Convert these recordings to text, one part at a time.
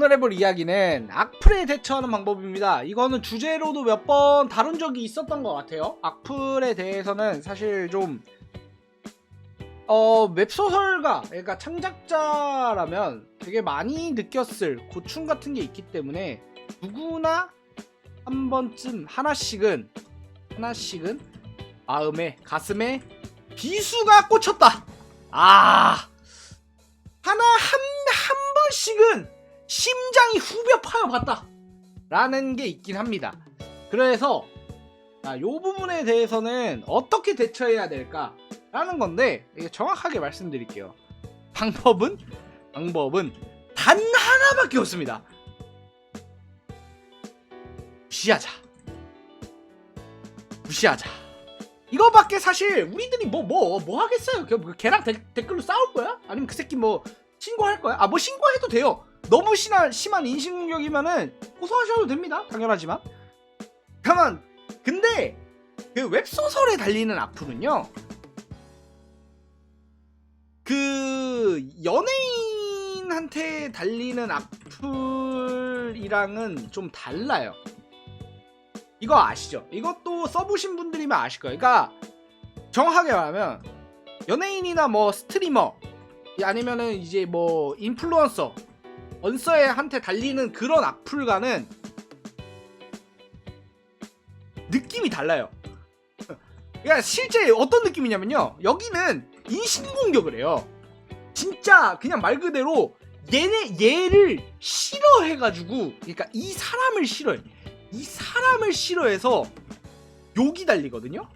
오늘 해볼 이야기는 악플에 대처하는 방법입니다. 이거는 주제로도 몇 번 다룬 적이 있었던 것 같아요. 악플에 대해서는 사실 좀 어, 웹소설가, 그러니까 창작자라면 되게 많이 느꼈을 고충 같은 게 있기 때문에 누구나 한 번쯤 하나씩은 하나씩은 마음에 가슴에 비수가 꽂혔다. 아 하나 한 한 번씩은 심장이 후벼 파여 봤다. 라는 게 있긴 합니다. 그래서 아, 요 부분에 대해서는 어떻게 대처해야 될까? 라는 건데 정확하게 말씀드릴게요. 방법은 방법은 단 하나밖에 없습니다. 무시하자. 무시하자. 이거밖에 사실 우리들이 뭐 뭐뭐 하겠어요? 걔, 뭐 걔랑 데- 댓글로 싸울 거야? 아니면 그 새끼 뭐 신고할 거야? 아 뭐 신고해도 돼요. 너무 심한 심한 인신공격이면은 고소하셔도 됩니다. 당연하지만. 다만 근데 그 웹소설에 달리는 악플은요. 그 연예인한테 달리는 악플이랑은 좀 달라요. 이거 아시죠? 이것도 써보신 분들이면 아실 거예요. 그러니까 정확하게 말하면 연예인이나 뭐 스트리머 아니면은 이제 뭐 인플루언서 언서한테 달리는 그런 악플과는 느낌이 달라요. 그러니까 실제 어떤 느낌이냐면요. 여기는 인신공격을 해요. 진짜 그냥 말 그대로 얘네 얘를 싫어해가지고 그러니까 이 사람을 싫어해. 이 사람을 싫어해서 욕이 달리거든요.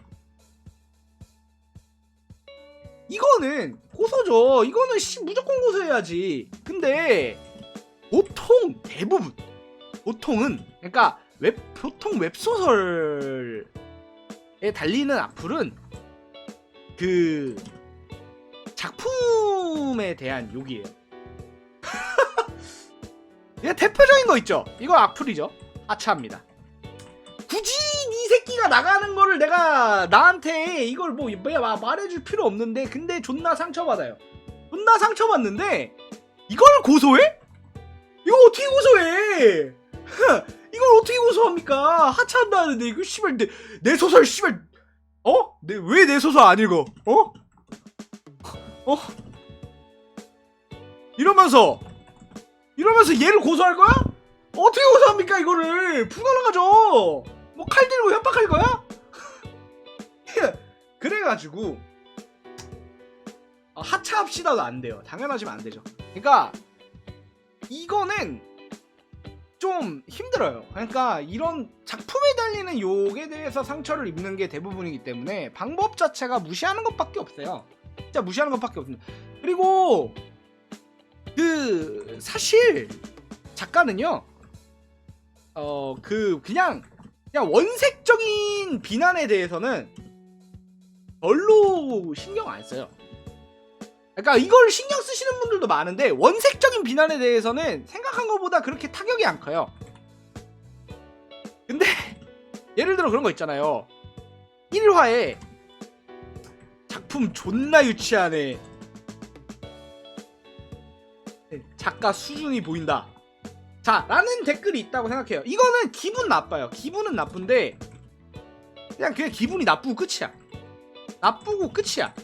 이거는 고소죠. 이거는 씨 무조건 고소해야지. 근데 보통 대부분 보통은 그러니까 웹 보통 웹 소설에 달리는 악플은 그 작품에 대한 욕이에요. 이게 대표적인 거 있죠. 이거 악플이죠. 하차합니다. 굳이 이 새끼가 나가는 거를 내가 나한테 이걸 뭐 뭐야 마- 말해줄 필요 없는데 근데 존나 상처받아요. 존나 상처받는데 이걸 고소해? 이거 어떻게 고소해? 이걸 어떻게 고소합니까? 하차한다는데 이거 씨발 내, 내 소설 씨발 어? 내 왜 내 소설 안 읽어? 어? 어? 이러면서 이러면서 얘를 고소할 거야? 어떻게 고소합니까 이거를 불가능하죠. 뭐 칼 들고 협박할 거야? 그래가지고 아, 하차합시다도 안 돼요. 당연하지만 안 되죠. 그러니까 이거는 좀 힘들어요. 그러니까 이런 작품에 달리는 욕에 대해서 상처를 입는 게 대부분이기 때문에 방법 자체가 무시하는 것밖에 없어요. 진짜 무시하는 것밖에 없습니다. 그리고 그 사실 작가는요. 어 그 그냥 그냥 원색적인 비난에 대해서는 별로 신경 안 써요. 그러니까 이걸 신경 쓰시는 분들도 많은데 원색적인 비난에 대해서는 생각한 것보다 그렇게 타격이 안 커요. 근데 예를 들어 그런 거 있잖아요. 1화에 작품 존나 유치하네. 작가 수준이 보인다. 자, 라는 댓글이 있다고 생각해요. 이거는 기분 나빠요. 기분은 나쁜데 그냥 그냥 기분이 나쁘고 끝이야. 나쁘고 끝이야.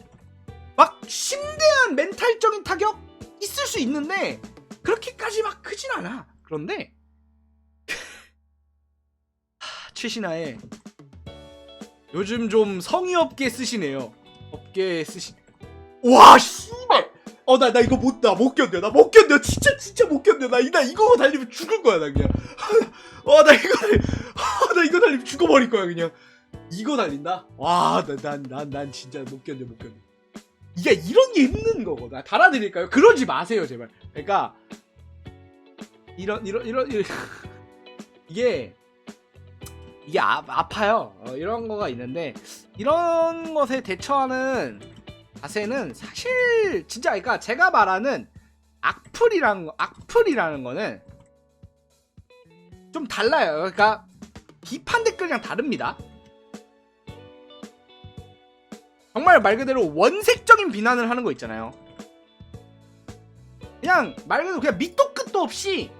막 심대한 멘탈적인 타격 있을 수 있는데 그렇게까지 막 크진 않아. 그런데 하, 최신하에 요즘 좀 성의 없게 쓰시네요. 없게 쓰시. 와 씨발. 어나나 이거 못나 못 견뎌 나 못 견뎌 진짜 진짜 못 견뎌 나, 이- 나 이거 달리면 죽을 거야 나 그냥 어나 이거 달리 아, 나 이거 달리면 죽어버릴 거야 그냥 이거 달린다 와난난 난난 진짜 못 견뎌 못 견뎌 이게 이런 게 힘든 거거든 달아드릴까요 그러지 마세요 제발 그러니까 이런 이런 이런, 이런 이게 이게 아, 아파요 어, 이런 거가 있는데 이런 것에 대처하는 자세는 사실 진짜 그러니까 제가 말하는 악플이라는 거, 악플이라는 거는 좀 달라요. 그러니까 비판 댓글이랑 다릅니다. 정말 말 그대로 원색적인 비난을 하는 거 있잖아요. 그냥 말 그대로 그냥 밑도 끝도 없이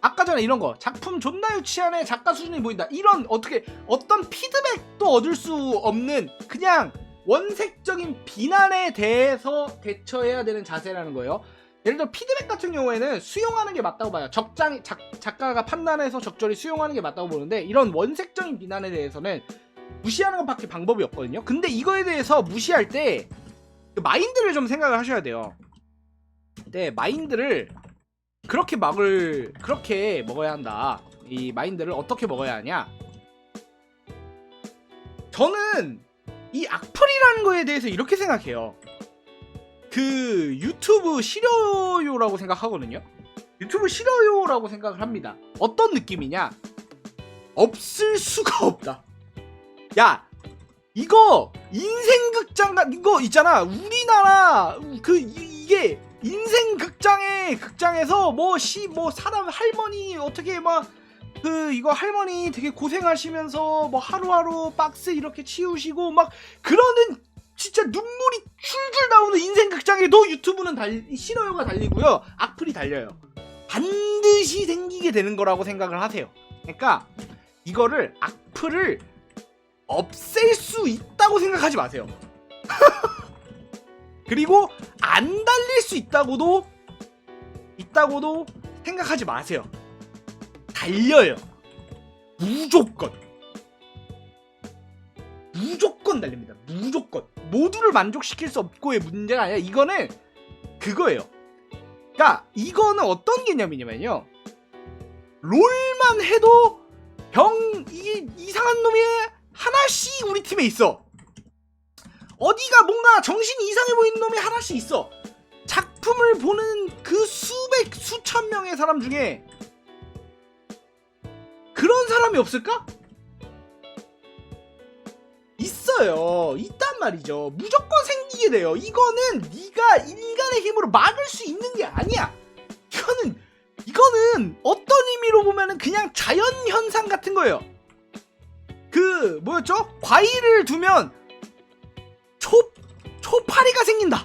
아까 전에 이런 거 작품 존나 유치하네 작가 수준이 보인다 이런 어떻게 어떤 피드백도 얻을 수 없는 그냥 원색적인 비난에 대해서 대처해야 되는 자세라는 거예요. 예를 들어 피드백 같은 경우에는 수용하는 게 맞다고 봐요. 적장 작, 작가가 판단해서 적절히 수용하는 게 맞다고 보는데 이런 원색적인 비난에 대해서는 무시하는 것밖에 방법이 없거든요. 근데 이거에 대해서 무시할 때 그 마인드를 좀 생각을 하셔야 돼요. 네, 마인드를 그렇게 막을 그렇게 먹어야 한다. 이 마인드를 어떻게 먹어야 하냐? 저는 이 악플이라는 거에 대해서 이렇게 생각해요. 그 유튜브 싫어요라고 생각하거든요. 유튜브 싫어요라고 생각을 합니다. 어떤 느낌이냐? 없을 수가 없다. 야, 이거 인생 극장 같 이거 있잖아. 우리나라 그 이- 이게 인생 극장의 극장에서 뭐 시 뭐 사람 할머니 어떻게 막 그 이거 할머니 되게 고생하시면서 뭐 하루하루 박스 이렇게 치우시고 막 그러는 진짜 눈물이 줄줄 나오는 인생 극장에도 유튜브는 달 싫어요가 달리고요. 악플이 달려요. 반드시 생기게 되는 거라고 생각을 하세요. 그러니까 이거를 악플을 없앨 수 있다고 생각하지 마세요 그리고 안 달릴 수 있다고도 있다고도 생각하지 마세요 달려요. 무조건. 무조건 달립니다. 무조건. 모두를 만족시킬 수 없고의 문제가 아니라 이거는 그거예요. 그러니까 이거는 어떤 개념이냐면요. 롤만 해도 병 이게 이상한 놈이 하나씩 우리 팀에 있어. 어디가 뭔가 정신이 이상해 보이는 놈이 하나씩 있어. 작품을 보는 그 수백 수천 명의 사람 중에 그런 사람이 없을까? 있어요. 있단 말이죠. 무조건 생기게 돼요. 이거는 네가 인간의 힘으로 막을 수 있는 게 아니야. 이거는 이거는 어떤 의미로 보면은 그냥 자연 현상 같은 거예요. 그 뭐였죠? 과일을 두면 초 초파리가 생긴다.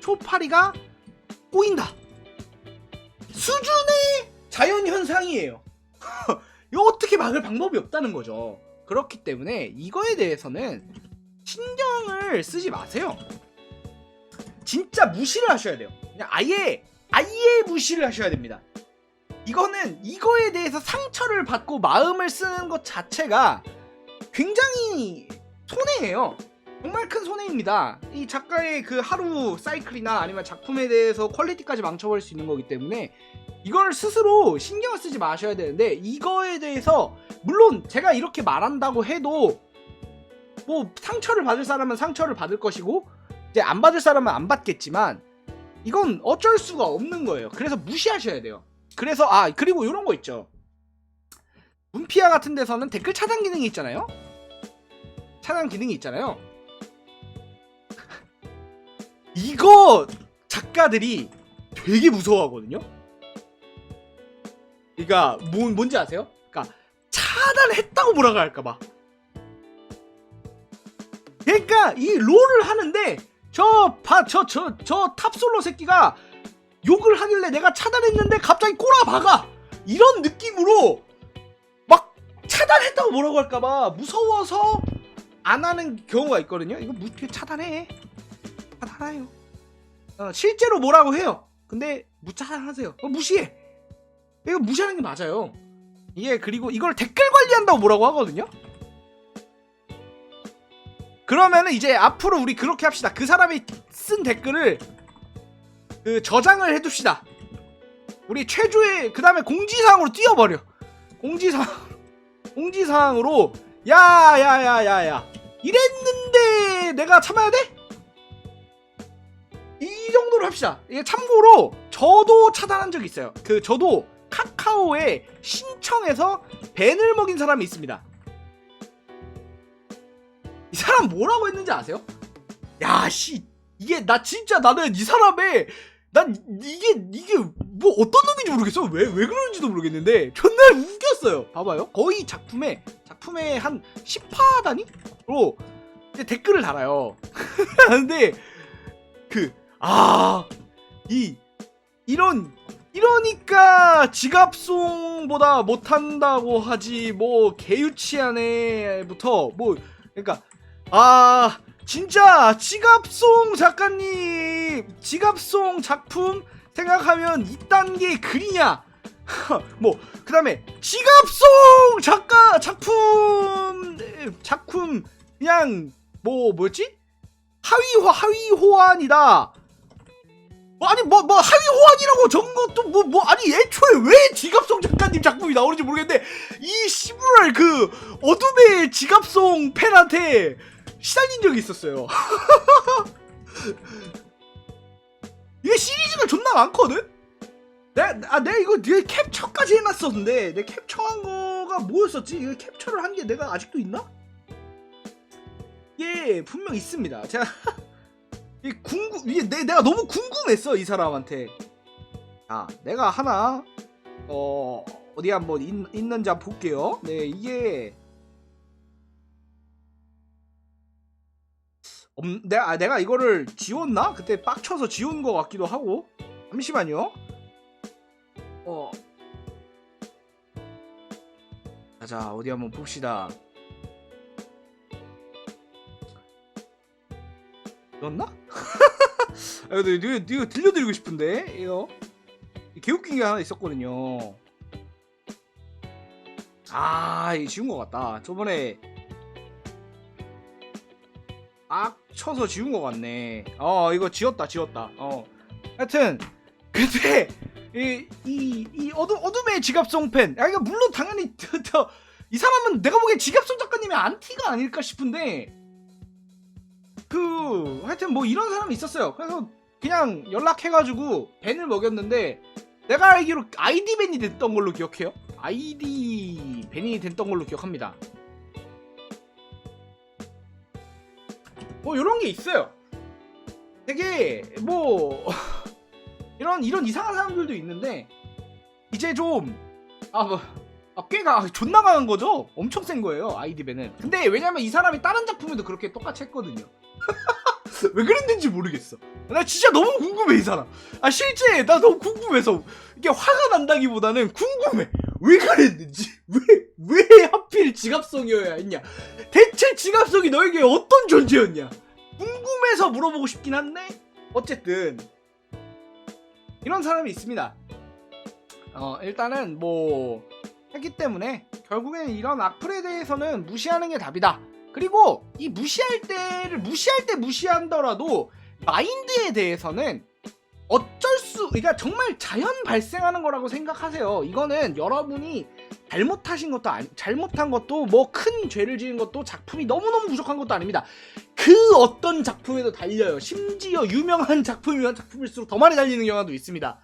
초파리가 꼬인다. 수준의 자연 현상이에요. 이거 어떻게 막을 방법이 없다는 거죠. 그렇기 때문에 이거에 대해서는 신경을 쓰지 마세요. 진짜 무시를 하셔야 돼요. 그냥 아예 아예 무시를 하셔야 됩니다. 이거는 이거에 대해서 상처를 받고 마음을 쓰는 것 자체가 굉장히 손해예요. 정말 큰 손해입니다. 이 작가의 그 하루 사이클이나 아니면 작품에 대해서 퀄리티까지 망쳐버릴 수 있는 거기 때문에 이걸 스스로 신경을 쓰지 마셔야 되는데 이거에 대해서 물론 제가 이렇게 말한다고 해도 뭐 상처를 받을 사람은 상처를 받을 것이고 이제 안 받을 사람은 안 받겠지만 이건 어쩔 수가 없는 거예요. 그래서 무시하셔야 돼요. 그래서 아 그리고 이런 거 있죠. 문피아 같은 데서는 댓글 차단 기능이 있잖아요. 차단 기능이 있잖아요. 이거 작가들이 되게 무서워하거든요. 그러니까 뭐, 뭔지 아세요? 그러니까 차단했다고 뭐라고 할까봐. 그러니까 이 롤을 하는데 저저저 저 탑솔로 새끼가 욕을 하길래 내가 차단했는데 갑자기 꼬라박아 이런 느낌으로 막 차단했다고 뭐라고 할까봐 무서워서 안 하는 경우가 있거든요. 이거 무 차단해 차단해요. 어, 실제로 뭐라고 해요. 근데 무차단하세요. 어, 무시해. 이거 무시하는 게 맞아요. 이게 그리고 이걸 댓글 관리한다고 뭐라고 하거든요. 그러면은 이제 앞으로 우리 그렇게 합시다. 그 사람이 쓴 댓글을 그 저장을 해둡시다. 우리 최초의 그 다음에 공지사항으로 띄워버려. 공지사항 공지사항으로 야야야야야 이랬는데 내가 참아야 돼? 이 정도로 합시다. 이게 참고로 저도 차단한 적이 있어요. 그 저도 카카오에 신청해서 밴을 먹인 사람이 있습니다. 이 사람 뭐라고 했는지 아세요? 야, 씨, 이게 나 진짜 나는 이 사람의 난 이게 이게 뭐 어떤 놈인지 모르겠어. 왜 왜 그러는지도 모르겠는데 존나 웃겼어요. 봐봐요. 거의 작품에 작품의 한 10화 단위로 이제 댓글을 달아요. 근데 그 아 이 이런 이러니까 지갑송보다 못한다고 하지 뭐 개유치한 애부터 뭐 그러니까 아 진짜 지갑송 작가님 지갑송 작품 생각하면 이딴 게 글이냐? 뭐 그다음에 지갑송 작가 작품 작품 그냥 뭐 뭐였지? 하위호 하위 호환이다. 뭐 아니 뭐뭐 하위 호환이라고 적은 것도 뭐뭐 아니 애초에 왜 지갑송 작가님 작품이 나오는지 모르겠는데 이 시부랄 그 어둠의 지갑송 팬한테 시달린 적이 있었어요. 이게 시리즈가 존나 많거든? 내가, 아, 내가 이거 내 캡처까지 해놨었는데, 내 캡처한 거가 뭐였었지? 이거 캡처를 한 게 내가 아직도 있나? 예, 분명 있습니다. 제가, 이 궁금, 이게 내, 내가 너무 궁금했어, 이 사람한테. 아, 내가 하나, 어, 어디 한번 있, 있는지 한번 볼게요. 네, 이게, 없, 내가, 아, 내가 이거를 지웠나? 그때 빡쳐서 지운 것 같기도 하고. 잠시만요. 어. 자, 어디 한번 봅시다. 넣었나? 아, 근데 이거, 이거 들려드리고 싶은데, 이거. 개웃긴 게 하나 있었거든요. 아, 이거 지운 것 같다. 저번에 악 쳐서 지운 것 같네. 어, 이거 지웠다, 지웠다. 어. 하여튼, 근데, 이, 이, 이 어둠, 어둠의 지갑송 팬. 야, 이거 물론 당연히, 저, 저, 이 사람은 내가 보기엔 지갑송 작가님의 안티가 아닐까 싶은데, 그, 하여튼 뭐 이런 사람이 있었어요. 그래서 그냥 연락해가지고 밴을 먹였는데, 내가 알기로 아이디 밴이 됐던 걸로 기억해요. 아이디 밴이 됐던 걸로 기억합니다. 뭐 이런 게 있어요. 되게 뭐 이런 이런 이상한 사람들도 있는데 이제 좀아 뭐 아, 꽤가 존나 강한 거죠. 엄청 센 거예요 아이디밴은. 근데 왜냐면 이 사람이 다른 작품에도 그렇게 똑같이 했거든요. 왜 그랬는지 모르겠어. 나 진짜 너무 궁금해 이 사람. 아 실제 나 너무 궁금해서 이게 화가 난다기보다는 궁금해. 왜 그랬는지 왜왜 하필 지갑성이어야 했냐. 대체 지갑성이 너에게 어떤 존재였냐? 궁금해서 물어보고 싶긴 한데 어쨌든 이런 사람이 있습니다. 어 일단은 뭐 했기 때문에 결국엔 이런 악플에 대해서는 무시하는 게 답이다. 그리고 이 무시할 때를 무시할 때 무시한더라도 마인드에 대해서는 어쩔 수 그러니까 정말 자연 발생하는 거라고 생각하세요. 이거는 여러분이 잘못하신 것도 아니 잘못한 것도 뭐 큰 죄를 지은 것도 작품이 너무너무 부족한 것도 아닙니다. 그 어떤 작품에도 달려요. 심지어 유명한 작품이면 작품일수록 더 많이 달리는 경우도 있습니다.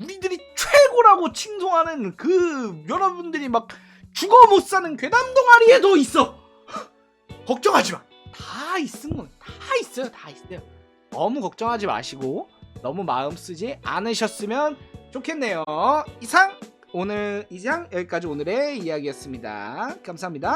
우리들이 최고라고 칭송하는 그 여러분들이 막 죽어 못 사는 괴담 동아리에도 있어. 걱정하지 마. 다 있은 건다 있어요. 다 있어요. 너무 걱정하지 마시고 너무 마음 쓰지 않으셨으면 좋겠네요. 이상 오늘 이상 여기까지 오늘의 이야기였습니다. 감사합니다.